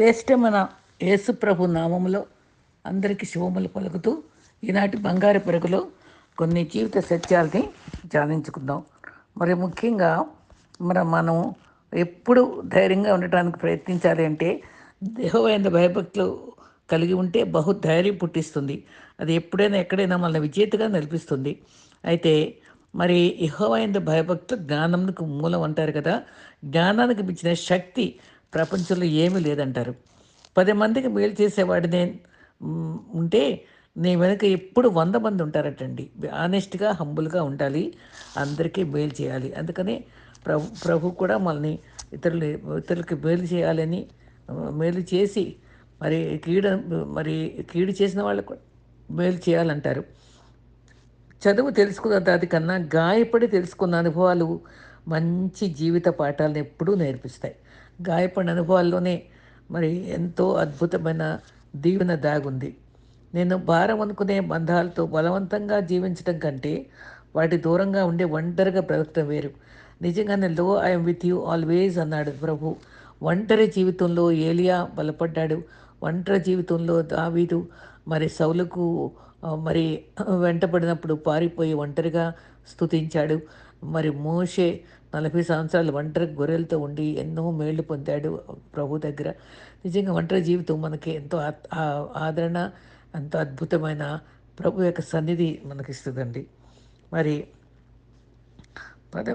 శ్రేష్టమైన యేసుప్రభు నామములో అందరికీ శుభములు పలుకుతూ ఈనాటి బంగారు పెరుగులో కొన్ని జీవిత సత్యాలని ధ్యానించుకుందాం మరి ముఖ్యంగా మరి మనం ఎప్పుడు ధైర్యంగా ఉండటానికి ప్రయత్నించాలి అంటే దేహమైన భయభక్తులు కలిగి ఉంటే బహు ధైర్యం పుట్టిస్తుంది. అది ఎప్పుడైనా ఎక్కడైనా మనల్ని విజేతగా నిలిపిస్తుంది అయితే మరి ఇహోవైన భయభక్తులు జ్ఞానంకు మూలం అంటారు కదా. జ్ఞానానికి మించిన శక్తి ప్రపంచంలో ఏమీ లేదంటారు. పది మందికి మేలు చేసేవాడినే ఉంటే నీ వెనుక ఎప్పుడు వంద మంది ఉంటారటండి. ఆనెస్ట్గా హంబుల్గా ఉండాలి. అందరికీ మేలు చేయాలి. అందుకని ప్రభు ప్రభు కూడా మనల్ని ఇతరులు ఇతరులకి మేలు చేయాలని మేలు చేసి మరి కీడ మరి కీడు చేసిన వాళ్ళకు కూడా మేలు చేయాలంటారు. చదువు తెలుసుకున్న దాని కన్నా గాయపడి తెలుసుకున్న అనుభవాలు మంచి జీవిత పాఠాలను ఎప్పుడూ నేర్పిస్తాయి. గాయపడిన అనుభవాల్లోనే మరి ఎంతో అద్భుతమైన దీవెన దాగుంది. నేను భారం అనుకునే బంధాలతో బలవంతంగా జీవించడం కంటే వాటి దూరంగా ఉండే ఒంటరిగా బ్రతకటం వేరు. నిజంగానే లో ఐఎమ్ విత్ యూ ఆల్వేజ్ అన్నాడు ప్రభు. ఒంటరి జీవితంలో ఏలియా బలపడ్డాడు. ఒంటరి జీవితంలో దావీదు మరి సౌలకు మరి వెంటబడినప్పుడు పారిపోయి ఒంటరిగా స్థుతించాడు మరి మోషే నలభై సంవత్సరాలు ఒంటరి గొర్రెలతో ఉండి ఎన్నో మేళ్ళు పొందాడు ప్రభు దగ్గర. నిజంగా ఒంటరి జీవితం మనకి ఎంతో ఆ- ఆదరణ ఎంతో అద్భుతమైన ప్రభు యొక్క సన్నిధి మనకిస్తుందండి. మరి పద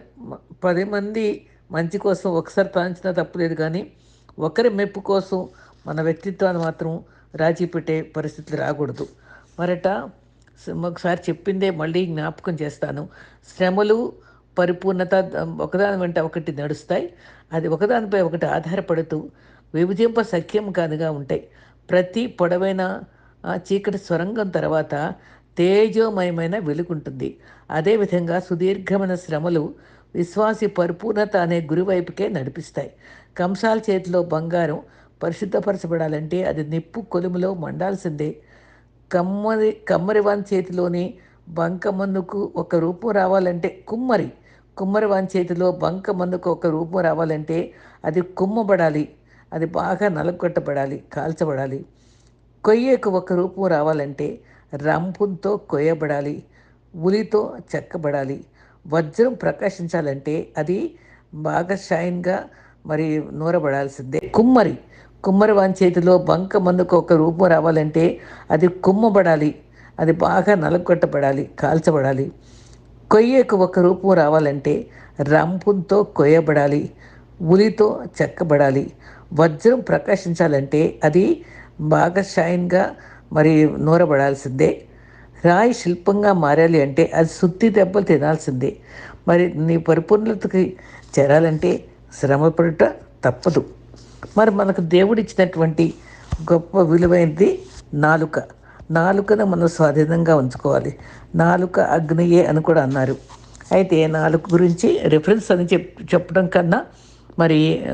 పది మంది మంచి కోసం ఒకసారి తలంచినా తప్పులేదు కానీ ఒకరి మెప్పు కోసం మన వ్యక్తిత్వాన్ని మాత్రం రాజీ పెట్టే పరిస్థితులు రాకూడదు. మరట ఒకసారి చెప్పిందే మళ్ళీ జ్ఞాపకం చేస్తాను. శ్రమలు పరిపూర్ణత ఒకదాని వెంట ఒకటి నడుస్తాయి. అది ఒకదానిపై ఒకటి ఆధారపడుతూ విభజింప సఖ్యం కాదుగా ఉంటాయి. ప్రతి పొడవైన చీకటి సొరంగం తర్వాత తేజోమయమైన వెలుగుంటుంది. అదేవిధంగా సుదీర్ఘమైన శ్రమలు విశ్వాసి పరిపూర్ణత అనే గురువైపుకే నడిపిస్తాయి. కంసాల చేతిలో బంగారం పరిశుద్ధపరచబడాలంటే అది నిప్పు కొలుములో మండాల్సిందే. కమ్మరి కమ్మరివాన్ చేతిలోని బంకమన్నుకు ఒక రూపం రావాలంటే కుమ్మరి. కుమ్మరివాని చేతిలో బంక మందుకు ఒక రూపం రావాలంటే అది కుమ్మబడాలి. అది బాగా నలగొట్టబడాలి కాల్చబడాలి. కొయ్యకు ఒక రూపం రావాలంటే రంపుతో కొయ్యబడాలి ఉలితో చెక్కబడాలి. వజ్రం ప్రకాశించాలంటే అది బాగా షైన్గా మరి నూరబడాల్సిందే. కుమ్మరి కుమ్మరి వాని చేతిలో బంక మందుకు ఒక రూపం రావాలంటే అది కుమ్మబడాలి. అది బాగా నలగొట్టబడాలి కాల్చబడాలి. కొయ్యకు ఒక రూపం రావాలంటే రంపుతో కొయ్యబడాలి ఉలితో చెక్కబడాలి వజ్రం ప్రకాశించాలంటే అది బాగా షైన్గా మరి నూరబడాల్సిందే. రాయి శిల్పంగా మారాలి అంటే అది సుత్తి దెబ్బలు తినాల్సిందే. మరి నీ పరిపూర్ణతకి చేరాలంటే శ్రమపడుట తప్పదు. మరి మనకు దేవుడిచ్చినటువంటి గొప్ప విలువైనది నాలుక. నాలుకను మనం స్వాధీనంగా ఉంచుకోవాలి. నాలుక అగ్నియే అని కూడా అన్నారు. అయితే నాలుక గురించి రిఫరెన్స్ అని చెప్ చెప్పడం కన్నా మరి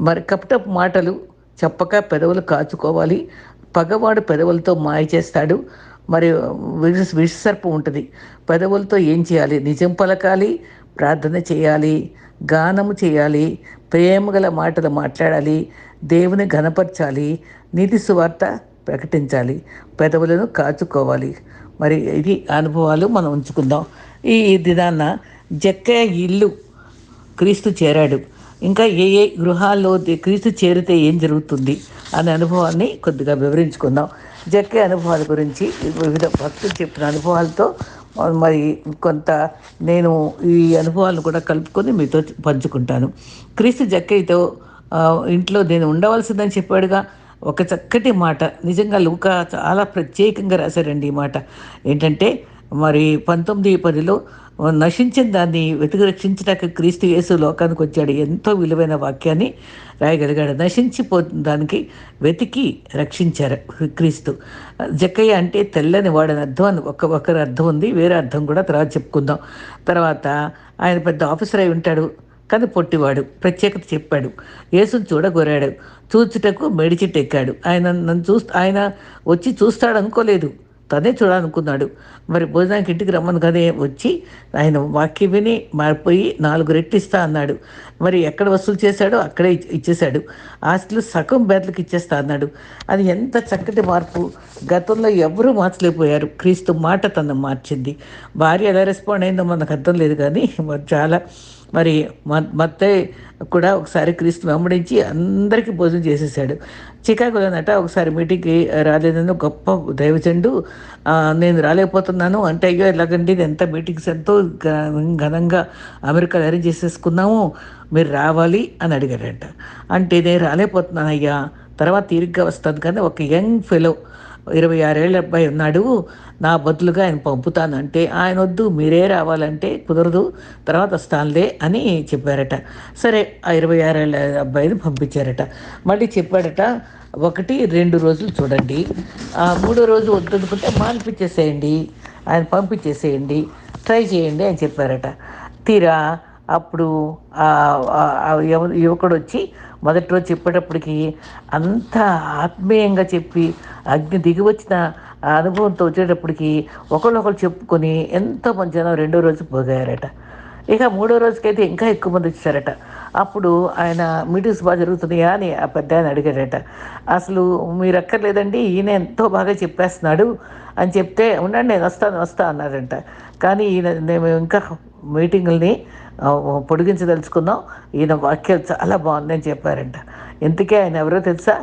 మరి కపటపు మాటలు చెప్పక పెదవులు కాచుకోవాలి. పగవాడు పెదవులతో మాయ చేస్తాడు. మరి విష విషసర్పం ఉంటుంది. పెదవులతో ఏం చేయాలి? నిజం పలకాలి ప్రార్థన చేయాలి గానము చేయాలి ప్రేమగల మాటలు మాట్లాడాలి దేవుని ఘనపరచాలి. నీతి సువార్త ప్రకటించాలి. పెదవులను కాచుకోవాలి. మరి ఇది అనుభవాలు మనం ఉంచుకుందాం. ఈ దినాన్న జక్కయ్య ఇల్లు క్రీస్తు చేరాడు. ఇంకా ఏ ఏ గృహాల్లో క్రీస్తు చేరితే ఏం జరుగుతుంది అనే అనుభవాన్ని కొద్దిగా వివరించుకుందాం. జక్కే అనుభవాల గురించి వివిధ భక్తులు చెప్పిన అనుభవాలతో మరి కొంత నేను ఈ అనుభవాలను కూడా కలుపుకొని మీతో పంచుకుంటాను. క్రీస్తు జక్కయ్యతో ఇంట్లో నేను ఉండవలసిందని చెప్పాడుగా. ఒక చక్కటి మాట. నిజంగా లూకా చాలా ప్రత్యేకంగా రాశారండి ఈ మాట. ఏంటంటే మరి పంతొమ్మిది పదిలో నశించిన దాన్ని వెతికి రక్షించడానికి క్రీస్తు యేసు లోకానికి వచ్చాడు. ఎంతో విలువైన వాక్యాన్ని రాయగలిగాడు. నశించిపో దానికి వెతికి రక్షించారు క్రీస్తు. జక్కయ్య అంటే తెల్లని వాడని అర్థం అని ఒక ఒకరి అర్థం ఉంది. వేరే అర్థం కూడా తర్వాత చెప్పుకుందాం. తర్వాత ఆయన పెద్ద ఆఫీసర్ అయి ఉంటాడు. కథ పొట్టివాడు ప్రత్యేకత చెప్పాడు. యేసును చూడగోరాడు. చూచుటకు మెడిచిట్ ఎక్కాడు ఆయన నన్ను చూ ఆయన వచ్చి చూస్తాడు అనుకోలేదు తనే చూడాలనుకున్నాడు. మరి భోజనానికి ఇంటికి రమ్మను కదే వచ్చి ఆయన వాక్యం విని మారిపోయి నాలుగు రెట్టిస్తా అన్నాడు. మరి ఎక్కడ వసూలు చేశాడో అక్కడే ఇచ్చేశాడు. ఆస్తులు సగం బేర్లకు ఇచ్చేస్తా అన్నాడు. అది ఎంత చక్కటి మార్పు. గతంలో ఎవరూ మార్చలేకపోయారు. క్రీస్తు మాట తను మార్చింది. భార్య ఎలా రెస్పాండ్ అయిందో మనకు అర్థం లేదు కానీ మరి చాలా మరి మ- మత్తయ్య కూడా ఒకసారి క్రీస్తు వెంబడించి అందరికీ భోజనం చేసేసాడు చికాగోలోనట ఒకసారి మీటింగ్కి రాలేదని గొప్ప దైవచండు నేను రాలేకపోతున్నాను అంటే అయ్యో ఎలాగండి ఇది ఎంత మీటింగ్స్ ఎంతో ఘనంగా అమెరికాలో అరేంజ్ చేసేసుకున్నాము మీరు రావాలి అని అడిగాడంట. అంటే నేను రాలేకపోతున్నాను అయ్యా తర్వాత తీరిగ్గా వస్తాను కానీ ఒక యంగ్ ఫెలో ఇరవై ఆరేళ్ళ అబ్బాయి ఉన్నాడు నా బదులుగా ఆయన పంపుతానంటే ఆయన వద్దు మీరే రావాలంటే కుదరదు తర్వాత వస్తానులే అని చెప్పారట. సరే ఆ ఇరవై ఆరేళ్ళ అబ్బాయిని పంపించారట. మళ్ళీ చెప్పాడట ఒకటి రెండు రోజులు చూడండి. మూడో రోజు వద్దనుకుంటే మానిపించేసేయండి ఆయన పంపించేసేయండి ట్రై చేయండి అని చెప్పారట. తీరా అప్పుడు యువకుడు వచ్చి మొదటి రోజు చెప్పేటప్పటికి అంత ఆత్మీయంగా చెప్పి అగ్ని దిగి వచ్చిన ఆ అనుభవంతో వచ్చేటప్పటికి ఒకళ్ళొకరు చెప్పుకొని ఎంతో మంది జనం రెండో రోజు పోగారట. ఇక మూడో రోజుకైతే ఇంకా ఎక్కువ మంది వచ్చారట అప్పుడు ఆయన మీటింగ్స్ బాగా జరుగుతున్నాయా అని ఆ పెద్ద ఆయన అడిగాడట. అసలు మీరు అక్కర్లేదండి ఈయన ఎంతో బాగా చెప్పేస్తున్నాడు అని చెప్తే ఉండండి నేను వస్తాను వస్తా అన్నారంట కానీ ఈయన మేము ఇంకా మీటింగుల్ని పొడిగించదలుచుకుందాం పొడిగించదలుచుకున్నాం. ఈయన వాక్యాలు చాలా బాగుందని చెప్పారంట. ఇంతకే ఆయన ఎవరో తెలుసా?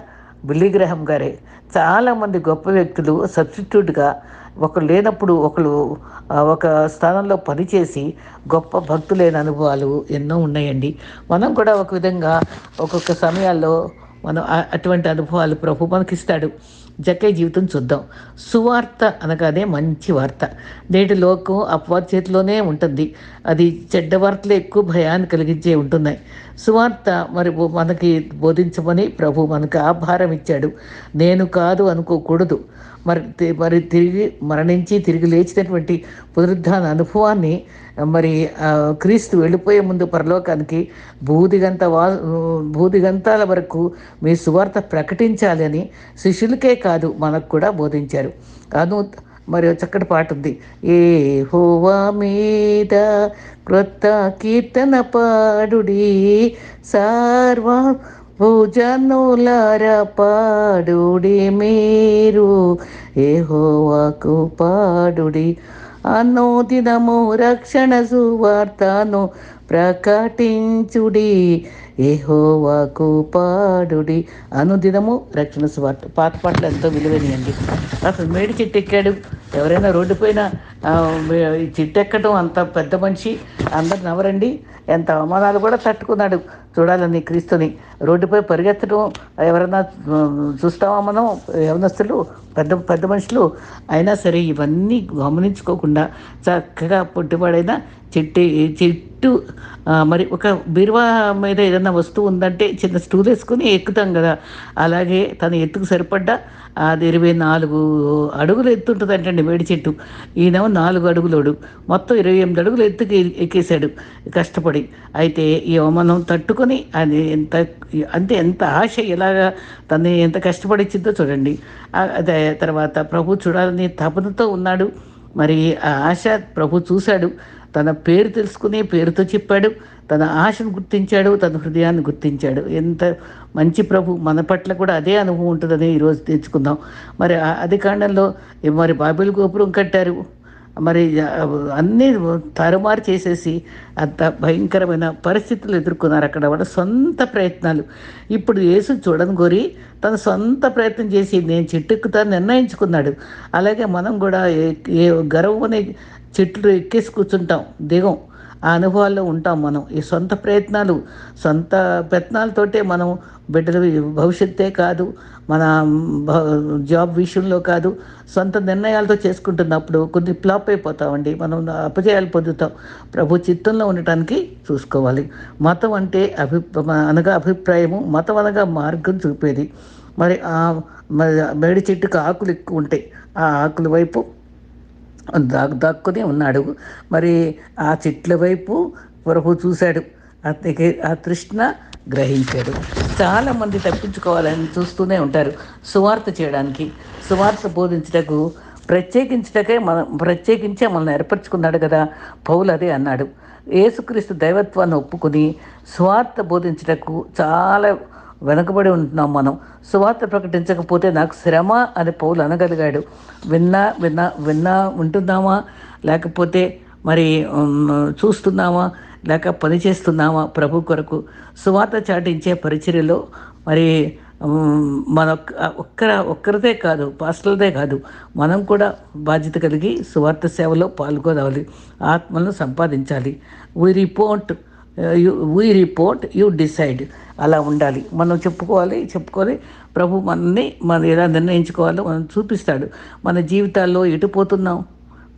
బిల్లిగ్రహం గారే. చాలామంది గొప్ప వ్యక్తులు సబ్స్టిట్యూట్గా ఒకరు లేనప్పుడు ఒకరు ఒక స్థానంలో పనిచేసి గొప్ప భక్తులైన అనుభవాలు ఎన్నో ఉన్నాయండి. మనం కూడా ఒక విధంగా ఒక్కొక్క సమయాల్లో మనం అటువంటి అనుభవాలు ప్రభు మనకి ఇస్తాడు జకే జీవితం చూద్దాం. సువార్త అనగానే మంచి వార్త. నేటి లోకం అపవాద చేతిలోనే ఉంటుంది. అది చెడ్డ వార్తలు ఎక్కువ భయాన్ని కలిగించే ఉంటున్నాయి. సువార్త మరి మనకి బోధించమని ప్రభు మనకు ఆ భారం ఇచ్చాడు. నేను కాదు అనుకోకూడదు. మరి తి- మరి తిరిగి మరణించి తిరిగి లేచినటువంటి పునరుద్ధాన అనుభవాన్ని మరి క్రీస్తు వెళ్ళిపోయే ముందు పరలోకానికి భూదిగంత వా భూదిగంతాల వరకు మీ సువార్త ప్రకటించాలి అని శిష్యులకే కాదు మనకు కూడా బోధించారు. అను మరి చక్కటి పాట ఉంది. ఏ హోవా మీద క్రొత్త కీర్తన పాడుడి సార్వ భుజనులర పాడుడి మీరు ఏహోవాకు పాడుడి. అనుదినము రక్షణ సువార్తను ప్రకటించుడి ఏహోవాకు పాడుడి. అనుదినము రక్షణ సువార్త. పాత పాటలు ఎంతో విలువైనయండి. అసలు మేడి చెట్టు ఎక్కాడు ఎవరైనా రోడ్డు పైన ఈ చెట్టు ఎక్కడం అంత పెద్ద మనిషి అందరు నవరండి ఎంత అవమానాలు కూడా తట్టుకున్నాడు. చూడాలని క్రీస్తుని. రోడ్డుపై పరిగెత్తడం ఎవరైనా చూస్తామా మనం? యవనస్తులు పెద్ద పెద్ద మనుషులు అయినా సరే ఇవన్నీ గమనించుకోకుండా చక్కగా పొట్టిపడైన చెట్టు చెట్టు మరి ఒక బీరువా మీద ఏదైనా వస్తువు ఉందంటే చిన్న స్టూల్ వేసుకుని ఎక్కుతాం కదా. అలాగే తన ఎత్తుకు సరిపడ్డ అది ఇరవై నాలుగు అడుగులు ఎత్తుంటుంది అంటండి వేడి చెట్టు. ఈయనేమో నాలుగు అడుగులోడు. మొత్తం ఇరవై ఎనిమిది అడుగులు ఎత్తుకి ఎక్కేశాడు. కష్టపడి. అయితే ఈ అవమానం తట్టుకొని అది ఎంత అంటే ఎంత ఆశ ఎలాగ తను ఎంత కష్టపడిచ్చిందో చూడండి. అదే తర్వాత ప్రభు చూడాలని తపనతో ఉన్నాడు. మరి ఆ ఆశ ప్రభు చూశాడు. తన పేరు తెలుసుకుని పేరుతో చెప్పాడు. తన ఆశను గుర్తించాడు. తన హృదయాన్ని గుర్తించాడు. ఎంత మంచి ప్రభు. మన పట్ల కూడా అదే అనుభవం ఉంటుందని ఈరోజు తెచ్చుకుందాం మరి ఆ- కాండంలో మరి బాబిల్ గోపురం కట్టారు. మరి అన్నీ తారుమారు చేసేసి అంత భయంకరమైన పరిస్థితులు ఎదుర్కొన్నారు అక్కడ వాళ్ళ సొంత ప్రయత్నాలు. ఇప్పుడు యేసు చూడని కోరి తన సొంత ప్రయత్నం చేసి నేను చెట్టు ఎక్కుతాను నిర్ణయించుకున్నాడు. అలాగే మనం కూడా ఏ- ఏ గర్వం అనే చెట్లు ఎక్కేసి కూర్చుంటాం. దిగం. ఆ అనుభవాల్లో ఉంటాం మనం. ఈ సొంత ప్రయత్నాలు సొంత ప్రయత్నాలతోటే మనం బిడ్డల భవిష్యత్తే కాదు మన జాబ్ విషయంలో కాదు సొంత నిర్ణయాలతో చేసుకుంటున్నప్పుడు కొన్ని ఫ్లాప్ అయిపోతామండి. మనం అపజయాలు పొందుతాం. ప్రభు చిత్తంలో ఉండటానికి చూసుకోవాలి. మతం అంటే అభి అనగా అభిప్రాయము మతం అనగా మార్గం చూపేది. మరి ఆ మరి మేడి చెట్టుకు ఆకులు ఎక్కువ ఉంటాయి. ఆ ఆకుల వైపు దాక్కుని ఉన్నాడు. మరి ఆ చెట్ల వైపు ప్రభు చూశాడు. అతనికి ఆ తృష్ణ గ్రహించాడు. చాలామంది తప్పించుకోవాలని చూస్తూనే ఉంటారు. సువార్త చేయడానికి సువార్త బోధించటకు ప్రత్యేకించటకే మనం ప్రత్యేకించే మనల్ని ఏర్పరచుకున్నాడు కదా పౌలు అదే అన్నాడు. ఏసుక్రీస్తు దైవత్వాన్ని ఒప్పుకొని స్వార్థ బోధించటకు చాలా వెనకబడి ఉంటున్నాం మనం. సువార్త ప్రకటించకపోతే నాకు శ్రమ అని పౌలు అనగలిగాడు. విన్నా విన్నా విన్నా ఉంటున్నామా? లేకపోతే మరి చూస్తున్నామా? లేక పని చేస్తున్నామా ప్రభు కొరకు? సువార్త చాటించే పరిచర్యలో మరి మన ఒక్కర ఒక్కరిదే కాదు పాస్టర్లదే కాదు మనం కూడా బాధ్యత కలిగి సువార్త సేవలో పాల్గొనాలి ఆత్మలను సంపాదించాలి. We report we report you decide అలా ఉండాలి. మనం చెప్పుకోవాలి చెప్పుకొని ప్రభు మనల్ని మనం ఎలా నిర్ణయించుకోవాలో మనం చూపిస్తాడు. మన జీవితాల్లో ఎటుపోతున్నాం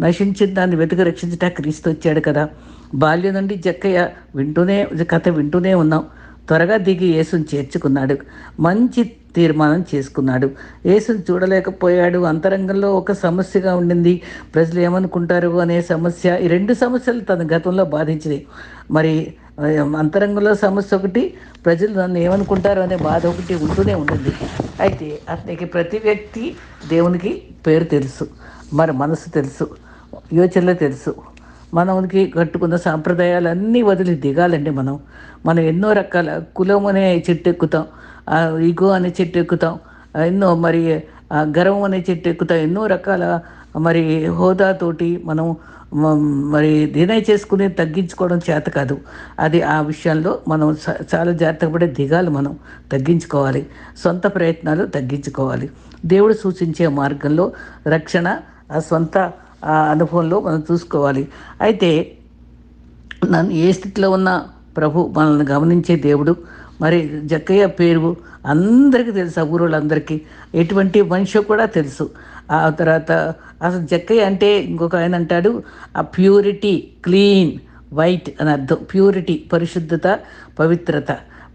నశించిన దాన్ని వెతుకు రక్షించటా క్రీస్తు వచ్చాడు కదా. బాల్యం నుండి జక్కయ్య వింటూనే కథ వింటూనే ఉన్నాం. త్వరగా దిగి యేసును చేర్చుకున్నాడు. మంచి తీర్మానం చేసుకున్నాడు. యేసుని చూడలేకపోయాడు. అంతరంగంలో ఒక సమస్యగా ఉండింది. ప్రజలు ఏమనుకుంటారు అనే సమస్య. ఈ రెండు సమస్యలు తన గతంలో బాధించినాయి. మరి అంతరంగంలో సమస్య ఒకటి ప్రజలు నన్ను ఏమనుకుంటారు అనే బాధ ఒకటి ఉంటూనే ఉంటుంది అయితే అతనికి ప్రతి వ్యక్తి దేవునికి పేరు తెలుసు. మరి మనసు తెలుసు. యోచనలు తెలుసు. మనకి కట్టుకున్న సాంప్రదాయాలన్నీ వదిలి దిగాలండి మనం. మనం ఎన్నో రకాల కులం అనే చెట్టు ఎక్కుతాం ఆ ఈగో అనే చెట్టు ఎక్కుతాం ఎన్నో మరి గర్వం అనే చెట్టు ఎక్కుతాం ఎన్నో రకాల మరి హోదాతోటి మనం మరి నిర్ణయం చేసుకుని తగ్గించుకోవడం చేత కాదు. అది ఆ విషయంలో మనం చాలా జాగ్రత్తగా పడే దిగాలి మనం తగ్గించుకోవాలి. సొంత ప్రయత్నాలు తగ్గించుకోవాలి. దేవుడు సూచించే మార్గంలో రక్షణ ఆ సొంత ఆ అనుభవంలో మనం చూసుకోవాలి. అయితే నన్ను ఏ స్థితిలో ఉన్న ప్రభు మనల్ని గమనించే దేవుడు మరి జక్కయ్య పేరు అందరికీ తెలుసు ఊరోళ్ళందరికీ. ఎటువంటి మనిషి కూడా తెలుసు. ఆ తర్వాత అసలు జక్కయ్య అంటే ఇంకొక ఆయన అంటాడు ఆ ప్యూరిటీ క్లీన్ వైట్ అని అర్థం. ప్యూరిటీ పరిశుద్ధత పవిత్రత.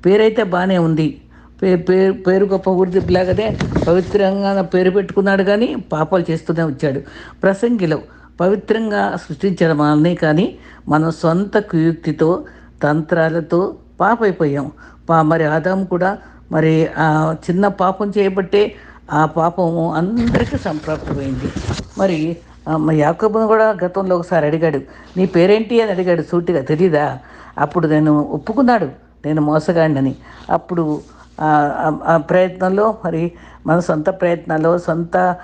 పేరైతే బాగానే ఉంది. పేరు పేరు గొప్ప ఊరిదిలాగానే పవిత్రంగా పేరు పెట్టుకున్నాడు కానీ పాపాలు చేస్తూనే వచ్చాడు. ప్రసంగిలో పవిత్రంగా సృష్టించడం మనల్ని కానీ మన సొంత కుయుక్తితో తంత్రాలతో పాపైపోయాం. పా మరి ఆదాం కూడా మరి ఆ చిన్న పాపం చేయబట్టే ఆ పాపము అందరికీ సంప్రాప్తమైంది. మరి యాకబును మా కూడా గతంలో ఒకసారి అడిగాడు నీ పేరేంటి? అని అడిగాడు సూటిగా తెలీదా? అప్పుడు నేను ఒప్పుకున్నాడు నేను మోసగాడినని. అప్పుడు ప్రయత్నంలో మరి మన సొంత ప్రయత్నాల్లో సొంత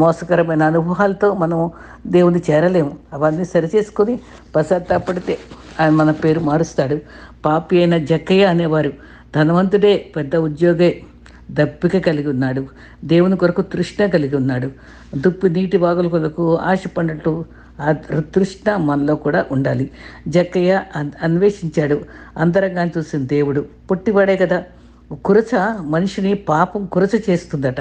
మోసకరమైన అనుభవాలతో మనం దేవుని చేరలేము. అవన్నీ సరిచేసుకొని పశ్చాత్తాపడితే ఆయన మన పేరు మారుస్తాడు. పాపి అయిన జక్కయ్య అనేవారు ధనవంతుడే పెద్ద ఉద్యోగే దప్పిక కలిగి ఉన్నాడు. దేవుని కొరకు తృష్ణ కలిగి ఉన్నాడు. దుప్పి నీటి వాగుల కొరకు ఆశపడినట్టు ఆ తృష్ణ మనలో కూడా ఉండాలి. జక్కయ్య అన్వేషించాడు. అంతరంగాన్ని చూసిన దేవుడు పుట్టివాడే కదా. కురచ మనిషిని పాపం కురచ చేస్తుందట.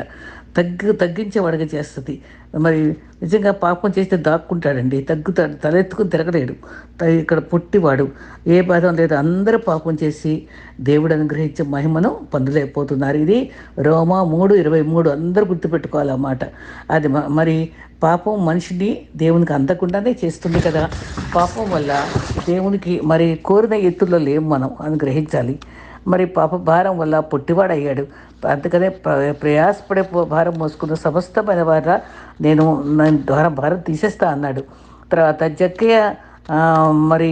తగ్గు తగ్గించేవాడిగా చేస్తుంది. మరి నిజంగా పాపం చేస్తే దాక్కుంటాడండి. తగ్గుతాడు తలెత్తుకుని తిరగలేడు. ఇక్కడ పుట్టివాడు. ఏ బాధ లేదు. అందరూ పాపం చేసి దేవుడు అనుగ్రహించే మహిమను పొందలేకపోతున్నారు. ఇది రోమా మూడు ఇరవై మూడు. అందరూ గుర్తుపెట్టుకోవాలన్నమాట అది మ- మరి పాపం మనిషిని దేవునికి అందకుండానే చేస్తుంది కదా. పాపం వల్ల దేవునికి మరి కోరిన ఎత్తుల్లో లేము మనం. అని గ్రహించాలి మరి పాప భారం వల్ల పొట్టివాడయ్యాడు. అందుకనే ప్రయాసపడే భారం మోసుకున్న సమస్తమైన వార నేను ద్వారా భారం తీసేస్తా అన్నాడు. తర్వాత జక్కయ్య మరి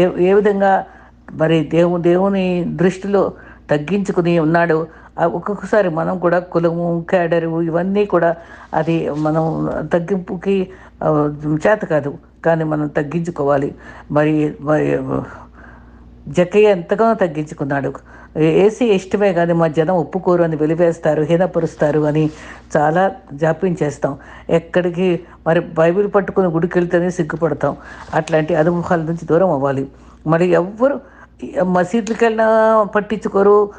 ఏ ఏ విధంగా మరి దేవు దేవుని దృష్టిలో తగ్గించుకుని ఉన్నాడు ఒక్కొక్కసారి మనం కూడా కులము క్యాడరు ఇవన్నీ కూడా అది మనం తగ్గింపుకి చేత కాదు. కానీ మనం తగ్గించుకోవాలి. మరి మరి జక్కయ్య ఎంతగానో తగ్గించుకున్నాడు. ఏసీ ఇష్టమే కానీ మా జనం ఒప్పుకోరు అని వెలివేస్తారు హీనపరుస్తారు అని చాలా జాప్యం చేస్తాం. ఎక్కడికి మరి బైబిల్ పట్టుకుని గుడికి వెళ్తేనే సిగ్గుపడతాం. అట్లాంటి అనుభవాల నుంచి దూరం అవ్వాలి. మరి ఎవ్వరు మసీదులకెళ్ళినా పట్టించుకోరు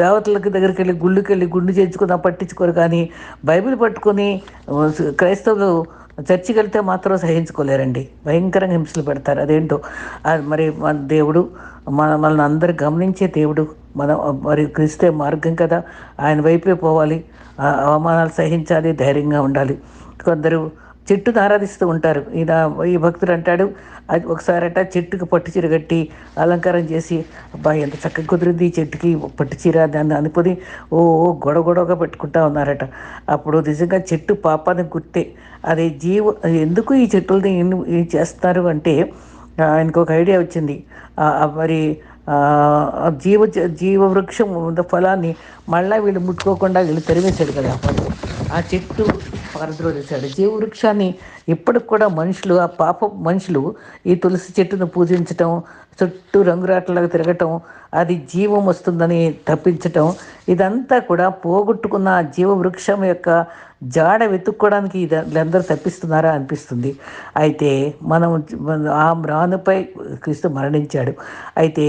దేవతలకి దగ్గరికి వెళ్ళి గుళ్ళకి వెళ్ళి గుండు చేయించుకున్నా పట్టించుకోరు కానీ బైబిల్ పట్టుకొని క్రైస్తవులు చర్చికి వెళ్తే మాత్రం సహించుకోలేరండి. భయంకరంగా హింసలు పెడతారు. అదేంటో? మరి మన దేవుడు మన మనల్ని అందరు గమనించే దేవుడు మనం మరి క్రిస్తే మార్గం కదా. ఆయన వైపే పోవాలి. ఆ అవమానాలు సహించాలి ధైర్యంగా ఉండాలి. కొందరు చెట్టును ఆరాధిస్తూ ఉంటారు. ఈయన ఈ భక్తుడు అంటాడు అది ఒకసారట చెట్టుకు పట్టు చీర కట్టి అలంకారం చేసి అబ్బా ఎంత చక్కగా కుదిరింది ఈ చెట్టుకి పట్టు చీర దాన్ని అనుకుని ఓ ఓ గొడవ గొడవగా పెట్టుకుంటా ఉన్నారట. అప్పుడు నిజంగా చెట్టు పాపాన్ని గుర్తే. అది జీవ ఎందుకు ఈ చెట్టుల్ని చేస్తారు అంటే ఆయనకు ఒక ఐడియా వచ్చింది. మరి జీవ జీవ వృక్షం ఉన్న ఫలాన్ని మళ్ళీ వీళ్ళు ముట్టుకోకుండా వీళ్ళు తరివేశాడు కదా. ఆ చెట్టు పారద్రోలేశాడు జీవవృక్షాన్ని ఇప్పటికి కూడా మనుషులు ఆ పాప మనుషులు ఈ తులసి చెట్టును పూజించటం చుట్టూ రంగురాట్లాగా తిరగటం అది జీవం వస్తుందని తప్పించటం ఇదంతా కూడా పోగొట్టుకున్న జీవవృక్షం జీవ వృక్షం యొక్క జాడ వెతుక్కోవడానికి ఇది వీళ్ళందరూ తప్పిస్తున్నారా అనిపిస్తుంది. అయితే మనం ఆ మ్రానుపై క్రీస్తు మరణించాడు. అయితే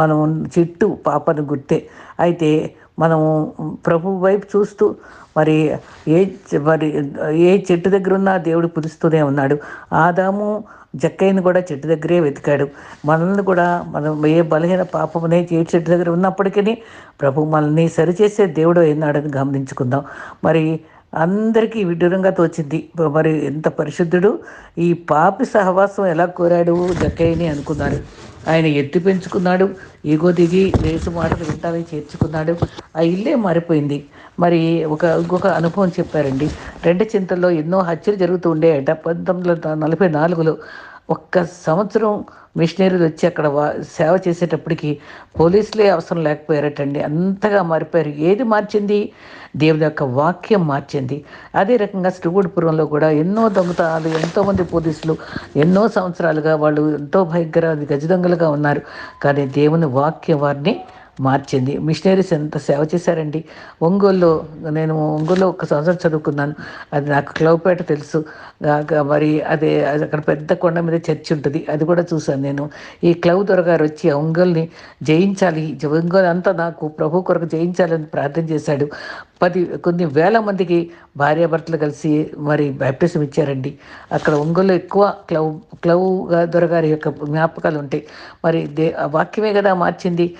మనం చెట్టు పాపను గుర్తే అయితే మనం ప్రభు వైపు చూస్తూ మరి ఏ మరి ఏ చెట్టు దగ్గర ఉన్నా దేవుడు పిలుస్తూనే ఉన్నాడు. ఆదాము జక్కయ్యను కూడా చెట్టు దగ్గరే వెతికాడు. మనల్ని కూడా మనం ఏ బలహీన పాపమునే ఏ చెట్టు దగ్గర ఉన్నప్పటికీ ప్రభు మనల్ని సరిచేసే దేవుడు అయినాడని గమనించుకుందాం. మరి అందరికీ విడ్డూరంగా తోచింది. మరి ఎంత పరిశుద్ధుడు. ఈ పాపి సహవాసం ఎలా కోరాడు జక్కయ్యని అనుకున్నారు ఆయన ఎత్తి పెంచుకున్నాడు. ఈగో దిగి రేసు మాటలు వింటానని చేర్చుకున్నాడు. ఆ ఇల్లే మారిపోయింది. మరి ఒక ఇంకొక అనుభవం చెప్పారండి. రెండు చింతల్లో ఎన్నో హత్యలు జరుగుతూ ఉండేట పంతొమ్మిది వందల నలభై నాలుగులో ఒక్క సంవత్సరం మిషనరీలు వచ్చి అక్కడ వా- సేవ చేసేటప్పటికి పోలీసులే అవసరం లేకపోయారటండి. అంతగా మారిపోయారు. ఏది మార్చింది? దేవుని యొక్క వాక్యం మార్చింది. అదే రకంగా శ్రీగూడిపురంలో కూడా ఎన్నో దొంగతనాలు ఎంతోమంది పోలీసులు ఎన్నో సంవత్సరాలుగా వాళ్ళు ఎంతో భయంకర గజ దొంగలుగా ఉన్నారు. కానీ దేవుని వాక్యం వారిని మార్చింది. మిషనరీస్ ఎంత సేవ చేశారండి? ఒంగోలులో నేను ఒంగోలులో ఒక సంవత్సరం చదువుకున్నాను. అది నాకు క్లౌపేట తెలుసు. మరి అదే అది అక్కడ పెద్ద కొండ మీద చర్చి ఉంటుంది. అది కూడా చూశాను నేను. ఈ క్లౌ దొరగారు వచ్చి ఆ జయించాలి. ఒంగోలు అంతా నాకు ప్రభు కొరకు జయించాలని ప్రార్థన చేశాడు. పది కొన్ని వేల మందికి భార్యాభర్తలు కలిసి మరి బ్యాప్టిజం ఇచ్చారండి. అక్కడ ఒంగోలు ఎక్కువ క్లౌ క్లౌ దొరగారి యొక్క జ్ఞాపకాలు ఉంటాయి. మరి దే ఆ వాక్యమే కదా మార్చింది.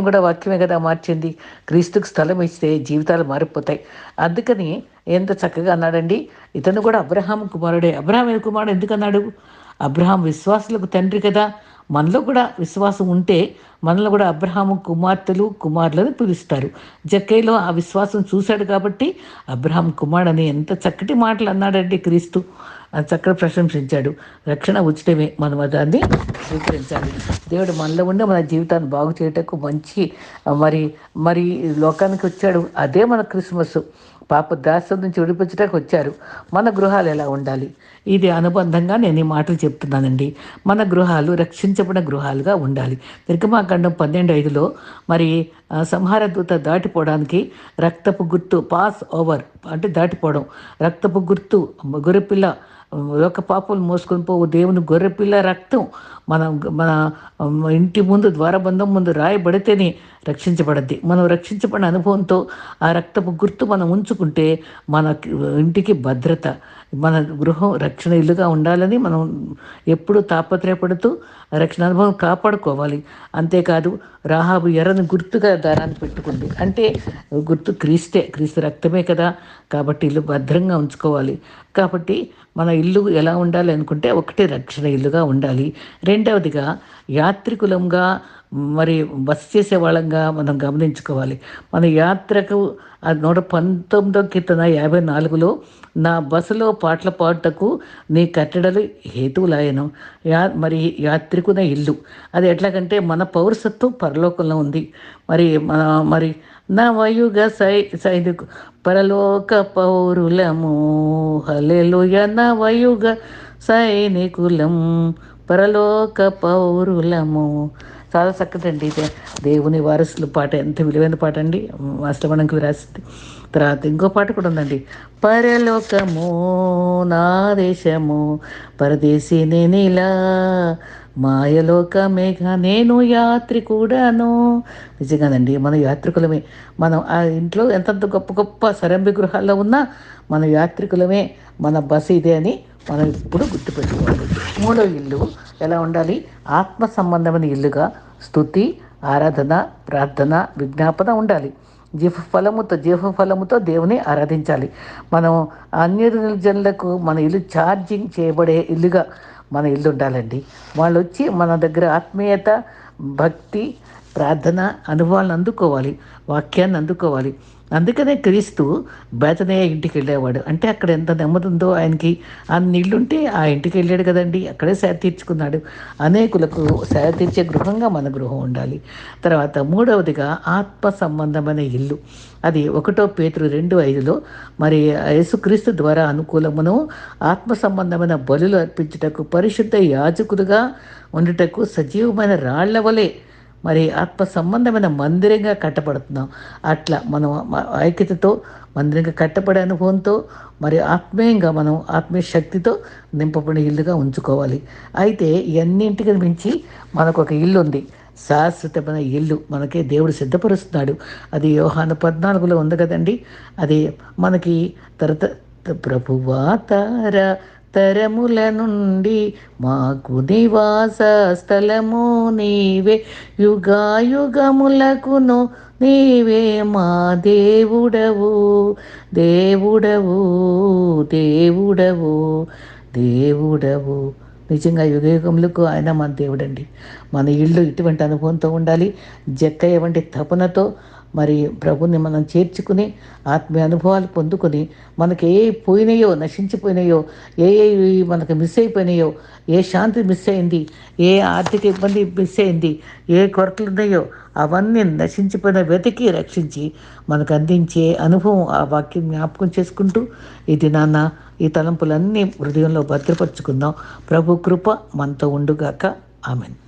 వాక్యాన్ని కూడా వాక్యమే కదా మార్చింది. క్రీస్తుకు స్థలం ఇస్తే జీవితాలు మారిపోతాయి. అందుకని ఎంత చక్కగా అన్నాడండి ఇతను కూడా అబ్రహాం కుమారుడే. అబ్రహాం కుమారుడు? ఎందుకు అన్నాడు అబ్రహాం విశ్వాసులకు తండ్రి కదా. మనలో కూడా విశ్వాసం ఉంటే మనలో కూడా అబ్రహాము కుమార్తెలు కుమారులను పిలుస్తారు. జక్కైలో ఆ విశ్వాసం చూశాడు కాబట్టి అబ్రహాం కుమారుడు అని ఎంత చక్కటి మాటలు అన్నాడండి క్రీస్తు. చక్కగా ప్రశంసించాడు. రక్షణ ఉచితమే మనం దాన్ని స్వీకరించాలి. దేవుడు మనలో ఉండే మన జీవితాన్ని బాగు చేయటకు మంచి మరి మరి లోకానికి వచ్చాడు. అదే మన క్రిస్మస్. పాప దాసం నుంచి విడిపించడానికి వచ్చారు. మన గృహాలు ఎలా ఉండాలి? ఇది అనుబంధంగా నేను ఈ మాటలు చెప్తున్నానండి. మన గృహాలు రక్షించబడిన గృహాలుగా ఉండాలి. నిర్గమాకాండం పన్నెండు ఐదులో మరి సంహార దూత దాటిపోవడానికి రక్తపు గుర్తు పాస్ ఓవర్ అంటే దాటిపోవడం. రక్తపు గుర్తు గొర్రెపిల్ల ఒక పాపలు మోసుకొని పోవు. దేవుని గొర్రెపిల్ల రక్తం మన మన ఇంటి ముందు ద్వారబంధం ముందు రాయబడితేనే రక్షించబడద్ది. మనం రక్షించబడిన అనుభవంతో ఆ రక్తపు గుర్తు మనం ఉంచుకుంటే మన ఇంటికి భద్రత మన గృహం రక్షణ ఇల్లుగా ఉండాలని మనం ఎప్పుడూ తాపత్రయపడుతూ రక్షణ అనుభవం కాపాడుకోవాలి. అంతేకాదు రాహాబు ఎర్రని గుర్తుగా దారాన్ని పెట్టుకుంది. అంటే గుర్తు క్రీస్తే క్రీస్తు రక్తమే కదా. కాబట్టి ఇల్లు భద్రంగా ఉంచుకోవాలి. కాబట్టి మన ఇల్లు ఎలా ఉండాలి అనుకుంటే ఒకటి రక్షణ ఇల్లుగా ఉండాలి. రెండవదిగా యాత్రికులంగా మరి బస్ చేసే వాళ్ళంగా మనం గమనించుకోవాలి. మన యాత్రకు నూట పంతొమ్మిదో కీర్తన యాభై నాలుగులో నా బస్సులో పాటల పాటకు నీ కట్టడలు హేతువులాయను. యా మరి యాత్రికున ఇల్లు. అది ఎట్లాగంటే మన పౌరసత్వం పరలోకంలో ఉంది. మరి మరి నా వయుగ సై సైనికు పరలోక పౌరులము. హలెలుయ నా వయుగ సైనికులం. పరలోక పౌరులము. చాలా చక్కదండి ఇది. దేవుని వారసులు పాట ఎంత విలువైన పాట అండి. అష్టమణంకి విరాసింది తర్వాత ఇంకో పాట కూడా ఉందండి. పరలోకము నా దేశము పరదేశి నేనిలా మాయలోకమేగా నేను యాత్రికుడను. నిజంగానండి మన యాత్రికులమే. మనం ఆ ఇంట్లో ఎంతంత గొప్ప గొప్ప సరంభి గృహాల్లో ఉన్నా మన యాత్రికులమే మన బస ఇదే అని మనం ఇప్పుడు గుర్తుపెట్టుకోవాలి. మూడో ఇల్లు ఎలా ఉండాలి? ఆత్మ సంబంధమైన ఇల్లుగా స్థుతి ఆరాధన ప్రార్థన విజ్ఞాపన ఉండాలి. జీవ ఫలముతో జీవ ఫలముతో దేవుని ఆరాధించాలి. మనం అన్య జనులకు మన ఇల్లు ఛార్జింగ్ చేయబడే ఇల్లుగా మన ఇల్లు ఉండాలండి. వాళ్ళు వచ్చి మన దగ్గర ఆత్మీయత భక్తి ప్రార్థన అనుభవాలను అందుకోవాలి వాక్యాన్ని అందుకోవాలి. అందుకనే క్రీస్తు బేతనయ్య ఇంటికి వెళ్ళేవాడు. అంటే అక్కడ ఎంత నెమ్మది ఉందో ఆయనకి. అన్ని ఇల్లుంటే ఆ ఇంటికి వెళ్ళాడు కదండి. అక్కడే సేద తీర్చుకున్నాడు. అనేకులకు సేద తీర్చే గృహంగా మన గృహం ఉండాలి. తర్వాత మూడవదిగా ఆత్మ సంబంధమైన ఇల్లు. అది ఒకటో పేతురు రెండు ఐదులో మరి యేసుక్రీస్తు ద్వారా అనుకూలమును ఆత్మ సంబంధమైన బలులు అర్పించుటకు పరిశుద్ధ యాజకులుగా ఉండుటకు సజీవమైన రాళ్ళ వలె మరి ఆత్మ సంబంధమైన మందిరంగా కట్టబడుతున్నాం. అట్లా మనం ఐక్యతతో మందిరంగా కట్టబడే అనుభవంతో మరి ఆత్మీయంగా మనం ఆత్మీయ శక్తితో నింపబడిన ఇల్లుగా ఉంచుకోవాలి. అయితే ఇవన్నింటికి మించి మనకు ఒక ఇల్లు ఉంది శాశ్వతమైన ఇల్లు మనకే దేవుడు సిద్ధపరుస్తున్నాడు. అది యోహాను పద్నాలుగులో ఉంది కదండి. అది మనకి తరత ప్రభువాతార తరముల నుండి మాకు నివాస స్థలము నీవే. యుగాయుగములకును నీవే మా దేవుడవు దేవుడవు దేవుడవు దేవుడవు. నిజంగా యుగయుగములకు ఆయన మన దేవుడండి. మన ఇల్లు ఇటువంటి అనుభవంతో ఉండాలి. జక్కయ్య వంటి తపనతో మరి ప్రభుని మనం చేర్చుకుని ఆత్మీయ అనుభవాలు పొందుకొని మనకి ఏ పోయినాయో నశించిపోయినాయో ఏ ఏ మనకు మిస్ అయిపోయినాయో ఏ శాంతి మిస్ అయింది ఏ ఆర్థిక ఇబ్బంది మిస్ అయింది ఏ కొరతలు ఉన్నాయో అవన్నీ నశించిపోయిన వెతికి రక్షించి మనకు అందించే అనుభవం ఆ వాక్యం జ్ఞాపకం చేసుకుంటూ ఇది నాన్న ఈ తలంపులన్నీ హృదయంలో భద్రపరుచుకుందాం. ప్రభు కృప మనతో ఉండుగాక. ఆమెను.